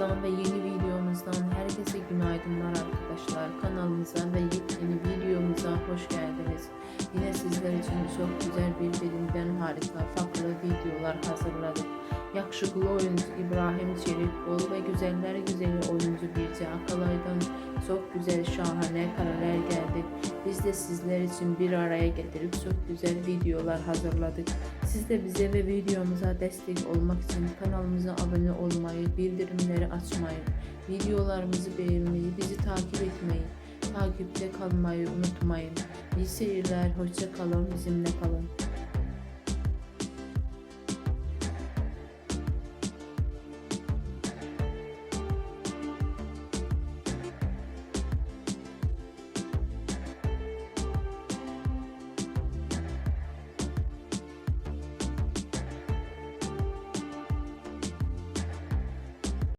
Kanalımızdan ve yeni videomuzdan herkese günaydınlar arkadaşlar. Kanalımıza ve yeni videomuza hoş geldiniz. Yine sizler için çok güzel birbirinden harika farklı videolar hazırladık. Yakışıklı oyuncu İbrahim Çelikbol ve güzeller çok güzel şahane kareler geldi. Biz de sizler için bir araya getirip çok güzel videolar hazırladık. Siz de bize ve videomuza destek olmak için kanalımıza abone olmayı, bildirimleri açmayı, videolarımızı beğenmeyi, bizi takip etmeyi, takipte kalmayı unutmayın. İyi seyirler, hoşça kalın, bizimle kalın.